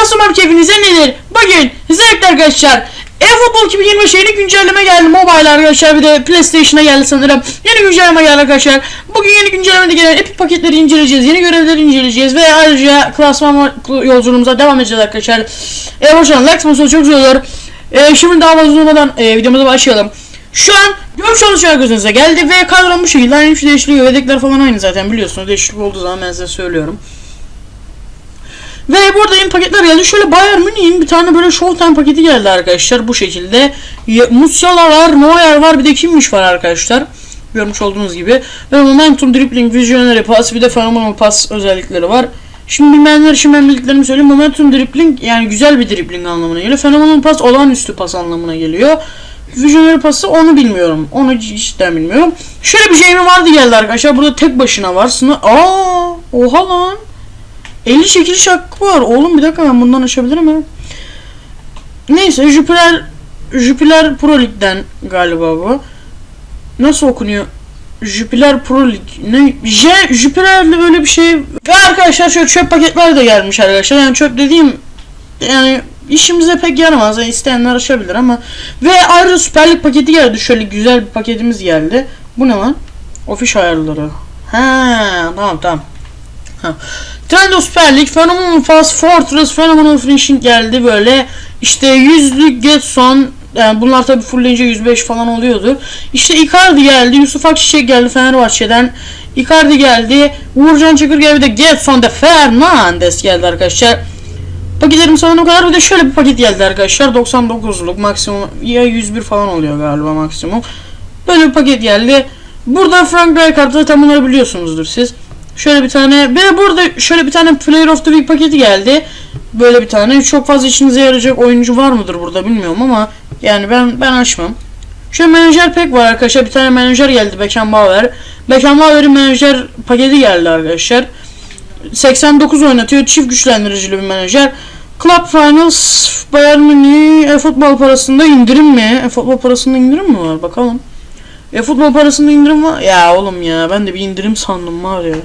Nasıl keyfinize nedir? Bugün zevkli arkadaşlar. E-Futbol 2025 yeni güncelleme geldi mobile arkadaşlar bir de PlayStation'a geldi sanırım. Yeni güncelleme geldi arkadaşlar. Bugün yeni güncellemede gelen epic paketleri inceleyeceğiz. Yeni görevleri inceleyeceğiz ve ayrıca klasman yolculuğumuza devam edeceğiz arkadaşlar. E hoş geldin. Like atmanız çok güzel olur. E, şimdi daha fazla uzatmadan e, videomuza başlayalım. Şu an görmüş şey gözünüze geldi ve kadron bu şekilde aynı şey değişikliği yedekler falan aynı zaten biliyorsunuz değişiklik olduğu zaman ben size söylüyorum. Ve burada yeni paketler geldi. Şöyle Bayern Münih'in bir tane böyle Showtime paketi geldi arkadaşlar bu şekilde. Musiala var, Neuer var bir de kimmiş var arkadaşlar. Görmüş olduğunuz gibi. Ve Momentum Dribbling, Visionary Pass bir de Phenomenal Pass özellikleri var. Şimdi bilmeyenler için ben bildiklerimi söyleyeyim. Momentum Dribbling yani güzel bir dribbling anlamına geliyor. Phenomenal Pass olağanüstü pas anlamına geliyor. Visionary Pass'ı onu bilmiyorum. Onu cidden bilmiyorum. Şöyle bir şey mi vardı geldi arkadaşlar. Burada tek başına var. Sınır... Aa, oha lan. 50 çekiliş hakkı var. Oğlum bir dakika ben bundan açabilirim mi? Neyse Jüpiter Jüpiter Pro Lig'den galiba bu. Nasıl okunuyor? Jüpiter Pro Lig. Ne? J Jüpiter'le böyle bir şey. Ve arkadaşlar şöyle çöp paketler de gelmiş arkadaşlar. Yani çöp dediğim yani işimize pek yaramaz. Yani isteyenler açabilir ama ve ayrıca Süper Lig paketi geldi. Şöyle güzel bir paketimiz geldi. Bu ne lan? Ofis ayarları. Ha, tamam tamam. Ha. Trendo Süper Lig, Phenomenal Fast Fortress, Phenomenal Finishing geldi böyle. İşte yüzlük Getson, yani bunlar tabi fullleyince 105 falan oluyordu. İşte Icardi geldi, Yusuf Akçiçek geldi Fenerbahçe'den. Icardi geldi, Uğurcan Çakır geldi, de Getson de Fernandes geldi arkadaşlar. Paketlerim sana o kadar bir de şöyle bir paket geldi arkadaşlar. 99'luk maksimum ya 101 falan oluyor galiba maksimum. Böyle bir paket geldi. Burada Frank Rijkaard zaten bunları biliyorsunuzdur siz. Şöyle bir tane ve burada şöyle bir tane Player of the Week paketi geldi. Böyle bir tane çok fazla işinize yarayacak oyuncu var mıdır burada bilmiyorum ama yani ben ben açmam. Şöyle menajer pek var arkadaşlar. Bir tane menajer geldi Beckenbauer. Beckenbauer'in menajer paketi geldi arkadaşlar. 89 oynatıyor. Çift güçlendiricili bir menajer. Club Finals Bayern Münih e-futbol parasında indirim mi? E-futbol parasında indirim mi var? Bakalım. E-futbol parasında indirim var. Ya oğlum ya ben de bir indirim sandım var ya.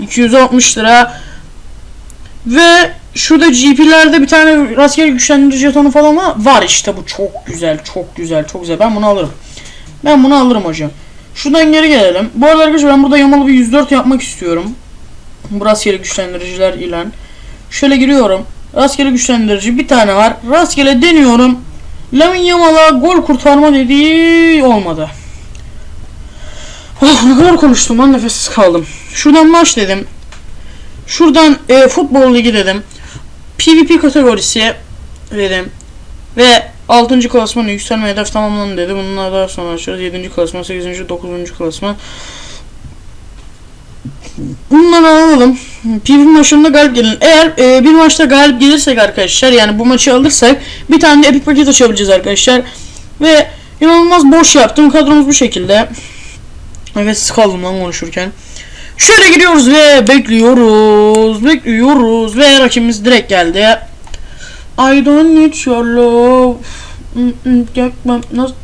260 lira. Ve şurada GP'lerde bir tane rastgele güçlendirici jetonu falan var. İşte bu çok güzel, çok güzel, çok güzel. Ben bunu alırım. Ben bunu alırım hocam. Şuradan geri gelelim. Bu arada arkadaşlar ben burada yamalı bir 104 yapmak istiyorum. Bu rastgele güçlendiriciler ile. Şöyle giriyorum. Rastgele güçlendirici bir tane var. Rastgele deniyorum. Lamin Yamal'a gol kurtarma dediği olmadı. Oh, ne kadar konuştum lan nefessiz kaldım. Şuradan maç dedim. Şuradan e, futbol ligi dedim. PvP kategorisi dedim. Ve 6. klasmanı yükselme hedef tamamlandı dedi. Bununla daha sonra açarız. 7. klasman, 8. 9. klasman. Bunları alalım. PvP maçında galip gelin. Eğer e, bir maçta galip gelirsek arkadaşlar yani bu maçı alırsak bir tane de epic paket açabileceğiz arkadaşlar. Ve inanılmaz boş yaptım. Kadromuz bu şekilde. Evet sıkaldım lan konuşurken. Şöyle gidiyoruz ve bekliyoruz. Bekliyoruz ve rakibimiz direkt geldi. I don't need your love. Mm, mm, nasıl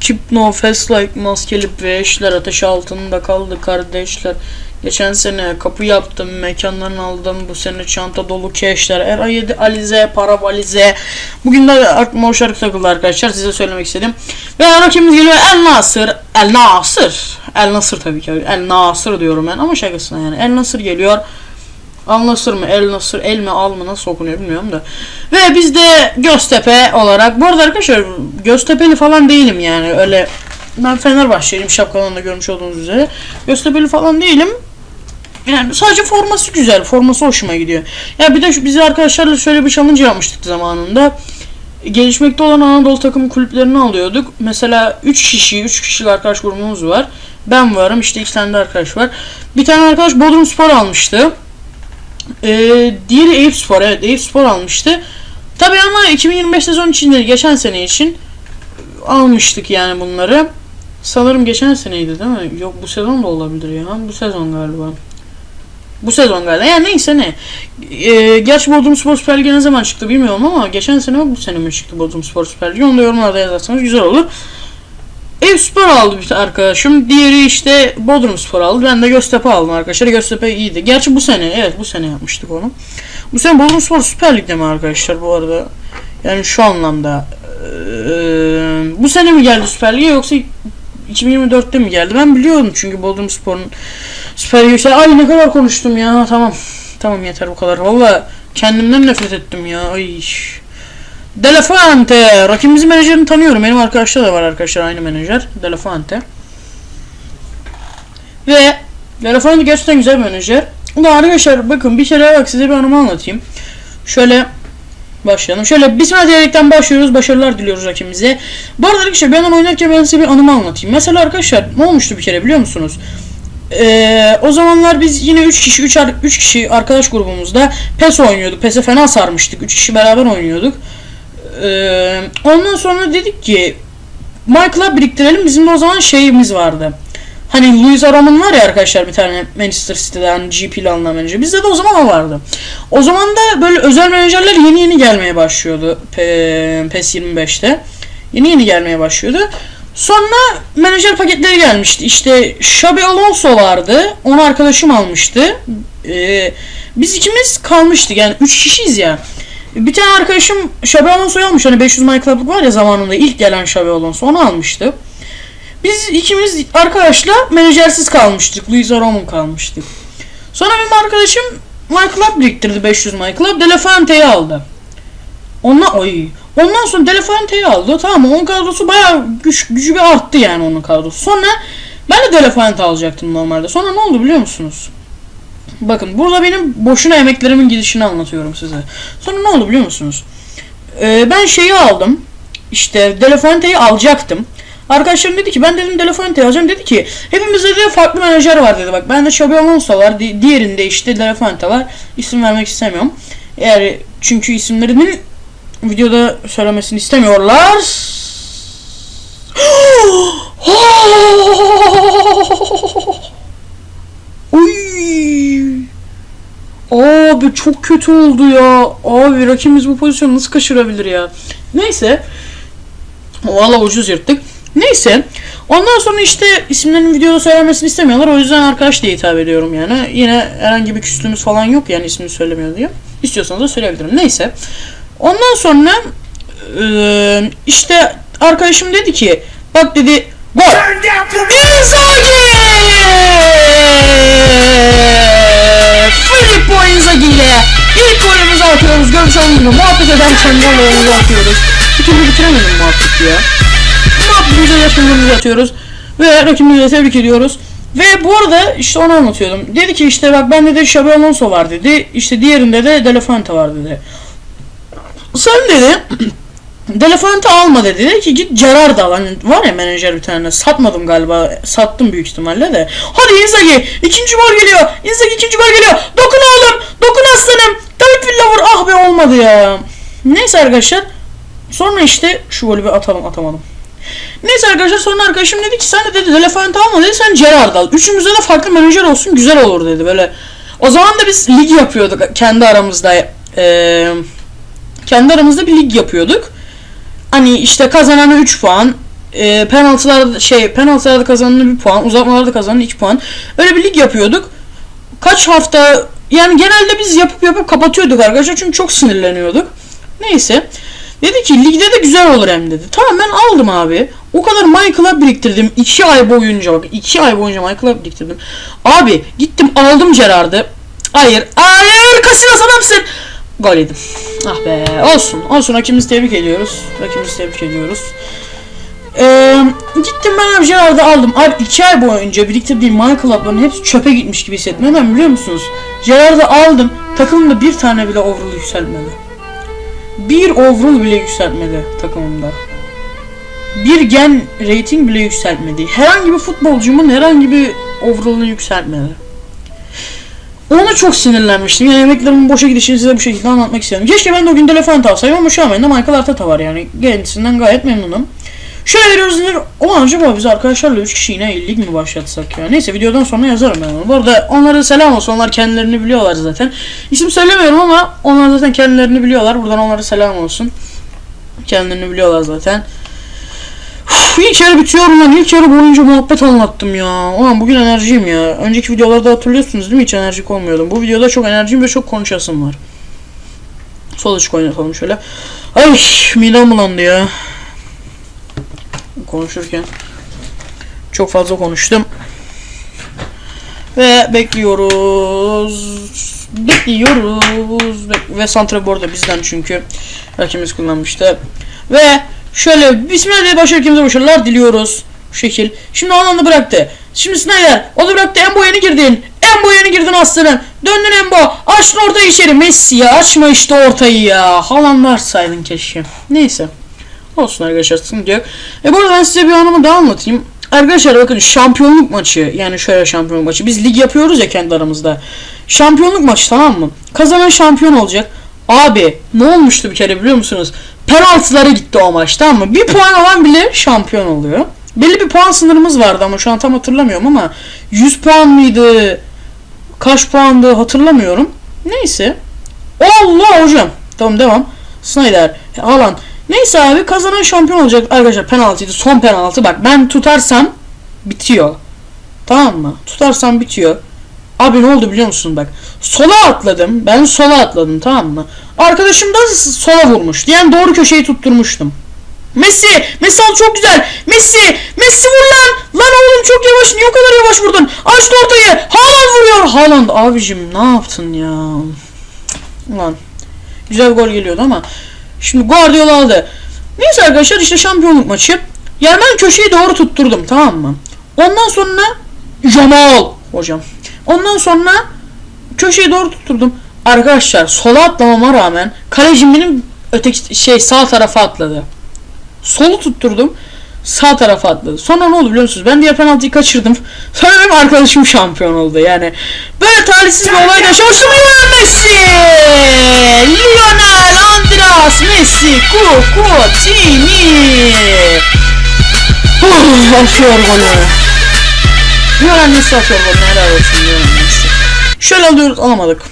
Keep no fast like maskeli beşler ateş altında kaldı kardeşler. Geçen sene kapı yaptım, mekandan aldım. Bu sene çanta dolu keşler. Era 7 Alize, para valize. Bugün de aklıma o şarkı takıldı arkadaşlar. Size söylemek istedim. Ve rakibimiz geliyor El Nasır. El Nasır. El Nasır tabii ki. El Nasır diyorum ben ama şakasına yani. El Nasır geliyor. Al Nasır mı? El Nasır, el mi al mı nasıl okunuyor bilmiyorum da. Ve biz de Göztepe olarak. Bu arada arkadaşlar Göztepe'li falan değilim yani. Öyle ben Fenerbahçeliyim şapkalarında görmüş olduğunuz üzere. Göztepe'li falan değilim. Yani sadece forması güzel. Forması hoşuma gidiyor. Ya bir de şu, biz arkadaşlarla şöyle bir challenge yapmıştık zamanında. Gelişmekte olan Anadolu takım kulüplerini alıyorduk. Mesela 3 kişi, 3 kişilik arkadaş grubumuz var. Ben varım, işte iki tane de arkadaş var. Bir tane arkadaş Bodrum Spor almıştı. Ee, diğeri Eyüp Spor, evet Eyüp Spor almıştı. Tabii ama 2025 sezon için değil, geçen sene için almıştık yani bunları. Sanırım geçen seneydi değil mi? Yok bu sezon da olabilir ya. Bu sezon galiba. Bu sezon galiba. Yani neyse ne. Ee, gerçi Bodrum Spor Süper Ligi ne zaman çıktı bilmiyorum ama geçen sene bu sene mi çıktı Bodrum Spor Süper Ligi? Onu da yorumlarda yazarsanız güzel olur. Ev Spor aldı bir arkadaşım. Diğeri işte Bodrum Spor aldı. Ben de Göztepe aldım arkadaşlar. Göztepe iyiydi. Gerçi bu sene evet bu sene yapmıştık onu. Bu sene Bodrum Spor Süper Lig'de mi arkadaşlar bu arada? Yani şu anlamda. Eee, bu sene mi geldi Süper Lig'e yoksa 2024'te mi geldi? Ben biliyorum çünkü Bodrum Spor'un Süper Lig'e işte ay ne kadar konuştum ya. Tamam. Tamam yeter bu kadar. Valla kendimden nefret ettim ya. Ay. Delafante. Rakibimizin menajerini tanıyorum. Benim arkadaşlar da var arkadaşlar aynı menajer. Delafante. Ve Delafante gerçekten güzel bir menajer. Ama arkadaşlar bakın bir kere bak size bir anımı anlatayım. Şöyle başlayalım. Şöyle bismillah diyerekten başlıyoruz. Başarılar diliyoruz rakibimize. Bu arada arkadaşlar bir yandan oynarken ben size bir anımı anlatayım. Mesela arkadaşlar ne olmuştu bir kere biliyor musunuz? Ee, o zamanlar biz yine 3 kişi 3 3 kişi arkadaş grubumuzda PES oynuyorduk. PES'e fena sarmıştık. 3 kişi beraber oynuyorduk. Ee, ondan sonra dedik ki Michael'a biriktirelim. Bizim de o zaman şeyimiz vardı. Hani Luis Aram'ın var ya arkadaşlar bir tane Manchester City'den GP'li alınan menajer. Bizde de o zaman o vardı. O zaman da böyle özel menajerler yeni yeni gelmeye başlıyordu PES 25'te. Yeni yeni gelmeye başlıyordu. Sonra menajer paketleri gelmişti. İşte Xabi Alonso vardı. Onu arkadaşım almıştı. Ee, biz ikimiz kalmıştık. Yani 3 kişiyiz ya. Bir tane arkadaşım Xabi Alonso'yu almış. Hani 500 My Club'lık var ya zamanında ilk gelen Xabi Alonso. Onu almıştı. Biz ikimiz arkadaşla menajersiz kalmıştık. Luis Aramon kalmıştık. Sonra benim arkadaşım My Club biriktirdi 500 My Club. Delafante'yi aldı. Ondan ay. Ondan sonra Delafante'yi aldı. Tamam? Onun kadrosu bayağı güç, gücü bir arttı yani onun kadrosu. Sonra ben de Delafante alacaktım normalde. Sonra ne oldu biliyor musunuz? Bakın burada benim boşuna emeklerimin gidişini anlatıyorum size. Sonra ne oldu biliyor musunuz? Ee, ben şeyi aldım. İşte Delafante'yi alacaktım. Arkadaşlarım dedi ki ben dedim Delafante'yi alacağım. Dedi ki hepimizde de farklı menajer var dedi. Bak bende Xabi Alonso var. di- diğerinde işte Delafante var. İsim vermek istemiyorum. Eğer çünkü isimlerinin videoda söylemesini istemiyorlar. Oy. Abi çok kötü oldu ya. Abi rakibimiz bu pozisyonu nasıl kaçırabilir ya? Neyse. Valla ucuz yırttık. Neyse. Ondan sonra işte isimlerin videoda söylemesini istemiyorlar. O yüzden arkadaş diye hitap ediyorum yani. Yine herhangi bir küslüğümüz falan yok yani ismini söylemiyor diye. İstiyorsanız da söyleyebilirim. Neyse. Ondan sonra eee, işte arkadaşım dedi ki bak dedi gol. Inzaghi! Filippo Inzaghi ile ilk golümüzü atıyoruz. Olduğunuz gibi muhabbet ederken golümüzü atıyoruz. Bir türlü bitiremedim muhabbeti ya. Ederken golümüzü atıyoruz. Ve rakibimizi tebrik ediyoruz. Ve bu arada işte onu anlatıyordum. Dedi ki işte bak bende de Xabi Alonso var dedi. İşte diğerinde de Delafante var dedi. Sen dedi Delafante alma dedi. Dedi ki git Gerard al. Hani var ya menajer bir tane. Satmadım galiba. Sattım büyük ihtimalle de. Hadi Inzaghi. ikinci gol geliyor. Inzaghi ikinci gol geliyor. Dokun oğlum. Dokun aslanım. David Villa vur. Ah be olmadı ya. Neyse arkadaşlar. Sonra işte şu golü bir atalım atamadım. Neyse arkadaşlar sonra arkadaşım dedi ki sen de dedi Delafante alma dedi sen Gerard al. Üçümüzde de farklı menajer olsun güzel olur dedi böyle. O zaman da biz lig yapıyorduk kendi aramızda. Eee kendi aramızda bir lig yapıyorduk. Hani işte kazananı 3 puan, e, penaltılarda şey penaltılarda kazananı 1 puan, uzatmalarda kazananı 2 puan. Öyle bir lig yapıyorduk. Kaç hafta yani genelde biz yapıp yapıp kapatıyorduk arkadaşlar çünkü çok sinirleniyorduk. Neyse. Dedi ki ligde de güzel olur hem dedi. Tamam ben aldım abi. O kadar Michael'a biriktirdim. 2 ay boyunca bak 2 ay boyunca Michael'a biriktirdim. Abi gittim aldım Gerard'ı. Hayır. Hayır Casillas adamsın. Gol yedim. Ah be. Olsun. Olsun. Rakibimizi tebrik ediyoruz. Rakibimizi tebrik ediyoruz. Ee, gittim ben abi Gerard'ı aldım. Abi 2 ay boyunca biriktirdiğim My Club'ların hepsi çöpe gitmiş gibi hissettim. Neden biliyor musunuz? Gerard'ı aldım. Takımımda bir tane bile overall yükseltmedi. Bir overall bile yükseltmedi takımımda. Bir gen rating bile yükseltmedi. Herhangi bir futbolcumun herhangi bir overall'ını yükseltmedi. Ona çok sinirlenmiştim. Yani emeklerimin boşa gidişini size bu şekilde anlatmak istedim. Keşke ben de o gün Delefante alsaydım ama şu an bende Michael Arteta var yani. Kendisinden gayet memnunum. Şöyle veriyoruz nedir? O acaba biz arkadaşlarla 3 kişi yine lig mi başlatsak ya? Neyse videodan sonra yazarım ben onu. Bu arada onlara selam olsun. Onlar kendilerini biliyorlar zaten. İsim söylemiyorum ama onlar zaten kendilerini biliyorlar. Buradan onlara selam olsun. Kendilerini biliyorlar zaten. Uf, ilk yarı bitiyor lan. İlk yarı boyunca muhabbet anlattım ya. Ulan bugün enerjiyim ya. Önceki videolarda hatırlıyorsunuz değil mi? Hiç enerjik olmuyordum. Bu videoda çok enerjiyim ve çok konuşasım var. Sol açık oynatalım şöyle. Ay midem bulandı ya. Konuşurken. Çok fazla konuştum. Ve bekliyoruz. Bekliyoruz. Bek- Ve Santra bu arada bizden çünkü. Rakibimiz kullanmıştı. Ve şöyle Bismillah rakibimize başarılar diliyoruz. Bu şekil. Şimdi alanı bıraktı. Şimdi Snyder. O da bıraktı. Embo yeni girdin. Embo yeni girdin aslanım. Döndün Embo. Açtın ortayı içeri. Messi ya. Açma işte ortayı ya. Halan varsaydın keşke. Neyse. Olsun arkadaşlar sıkıntı yok. E bu arada ben size bir anımı daha anlatayım. Arkadaşlar bakın şampiyonluk maçı yani şöyle şampiyonluk maçı biz lig yapıyoruz ya kendi aramızda. Şampiyonluk maçı tamam mı? Kazanan şampiyon olacak. Abi ne olmuştu bir kere biliyor musunuz? Penaltılara gitti o maç tamam mı? Bir puan alan bile şampiyon oluyor. Belli bir puan sınırımız vardı ama şu an tam hatırlamıyorum ama 100 puan mıydı? Kaç puandı hatırlamıyorum. Neyse. Allah hocam. Tamam devam. Snyder. Alan. Neyse abi kazanan şampiyon olacak. Arkadaşlar penaltıydı. Son penaltı. Bak ben tutarsam bitiyor. Tamam mı? Tutarsam bitiyor. Abi ne oldu biliyor musun bak. Sola atladım. Ben sola atladım tamam mı? Arkadaşım da sola vurmuştu. Yani doğru köşeyi tutturmuştum. Messi! Messi çok güzel! Messi! Messi vur lan! Lan oğlum çok yavaş. Niye o kadar yavaş vurdun? Açtı ortayı. Haaland vuruyor. Haaland abicim ne yaptın ya? Ulan. Güzel bir gol geliyordu ama. Şimdi Guardiola aldı. Neyse arkadaşlar işte şampiyonluk maçı. Yani ben köşeyi doğru tutturdum tamam mı? Ondan sonra Jamal hocam. Ondan sonra köşeyi doğru tutturdum. Arkadaşlar sola atlamama rağmen kalecim benim öteki şey sağ tarafa atladı. Solu tutturdum. Sağ tarafa atladı. Sonra ne oldu biliyor musunuz? Ben diğer penaltıyı kaçırdım. Sonra benim arkadaşım şampiyon oldu. Yani böyle talihsiz bir olayla şaştım. Lionel Messi! Lionel Andras Messi! Coutinho! Huh, atıyor golü. Lionel Messi atıyor golü. Helal olsun Lionel Messi. Şöyle alıyoruz alamadık.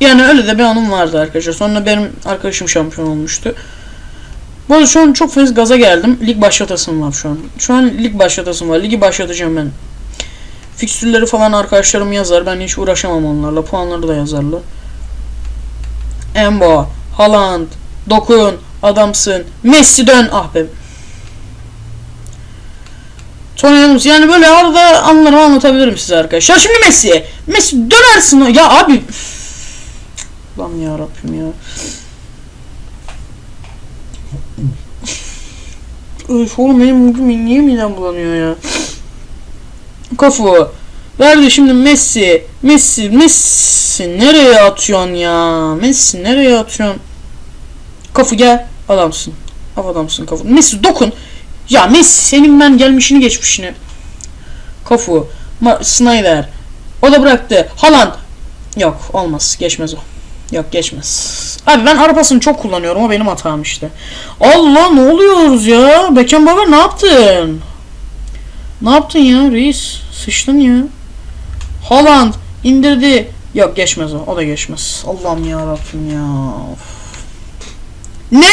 Yani öyle de bir anım vardı arkadaşlar. Sonra benim arkadaşım şampiyon olmuştu. Bu arada şu an çok fazla gaza geldim. Lig başlatasım var şu an. Şu an lig başlatasım var. Ligi başlatacağım ben. Fikstürleri falan arkadaşlarım yazar. Ben hiç uğraşamam onlarla. Puanları da yazarlar. Embo, Haaland, Dokun, adamsın. Messi dön. Ah be. Tony. Yani böyle arada anılarımı anlatabilirim size arkadaşlar. Şimdi Messi. Messi dönersin. Ya abi. Lan ya Rabbim ya. Öf benim bugün niye midem bulanıyor ya. Kafu. Verdi şimdi Messi. Messi. Messi. Nereye atıyorsun ya? Messi nereye atıyorsun? Kafu gel. Adamsın. Af adamsın Kafu. Messi dokun. Ya Messi senin ben gelmişini geçmişini. Kafu. Ma- Snyder. O da bıraktı. Haaland. Yok olmaz. Geçmez o. Yok geçmez. Abi ben arabasını çok kullanıyorum. O benim hatam işte. Allah ne oluyoruz ya? Beckenbauer ne yaptın? Ne yaptın ya reis? Sıçtın ya. Haaland indirdi. Yok geçmez o. O da geçmez. Allah'ım ya Rabbim ya. Of. Ne?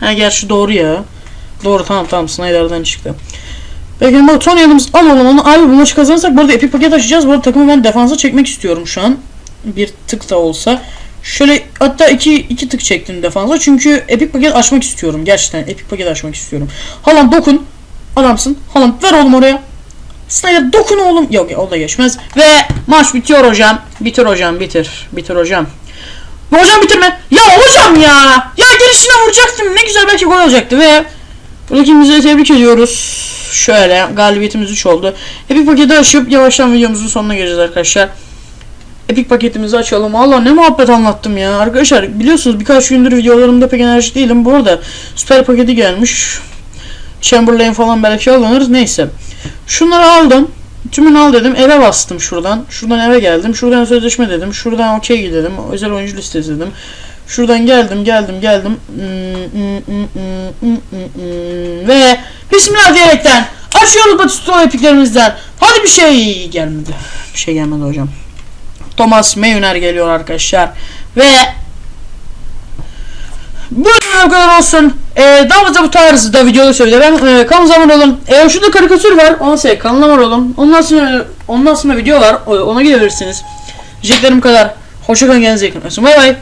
Ha gerçi doğru ya. Doğru tamam tamam Snyder'den çıktı. Bak Tony Adams al oğlum onu. Abi bu maçı kazanırsak bu arada epic paket açacağız. Bu takımı ben defansa çekmek istiyorum şu an. Bir tık da olsa. Şöyle hatta iki, iki tık çektim defansa. Çünkü epic paket açmak istiyorum. Gerçekten epic paket açmak istiyorum. Haaland dokun. Adamsın. Haaland ver oğlum oraya. Snyder dokun oğlum. Yok o da geçmez. Ve maç bitiyor hocam. Bitir hocam bitir. Bitir hocam. Hocam bitirme. Ya hocam ya. Ya girişine vuracaktım. Ne güzel belki gol olacaktı ve rakibimizi tebrik ediyoruz. Şöyle galibiyetimiz 3 oldu. Epic paketi açıp yavaştan videomuzun sonuna geleceğiz arkadaşlar. Epic paketimizi açalım. Allah ne muhabbet anlattım ya. Arkadaşlar biliyorsunuz birkaç gündür videolarımda pek enerjik değilim. Bu arada süper paketi gelmiş. Chamberlain falan belki alınır. Neyse. Şunları aldım. Tümünü al dedim. Eve bastım şuradan. Şuradan eve geldim. Şuradan sözleşme dedim. Şuradan okey dedim. Özel oyuncu listesi dedim. Şuradan geldim geldim geldim. Ve Bismillah diyerekten açıyoruz Batista epiklerimizden. Hadi bir şey gelmedi. Bir şey gelmedi hocam. Thomas Meyuner geliyor arkadaşlar. Ve Bu kadar olsun. Ee, daha fazla bu tarzda videoları söyle. Ben e, kanalımıza abone olun. Ee, şurada karikatür var. Onu sev. Kanalıma abone olun. Ondan sonra ondan sonra video var. o- Ona gidebilirsiniz. Diyeceklerim kadar. Hoşçakalın kendinize iyi bakın. Bay bay.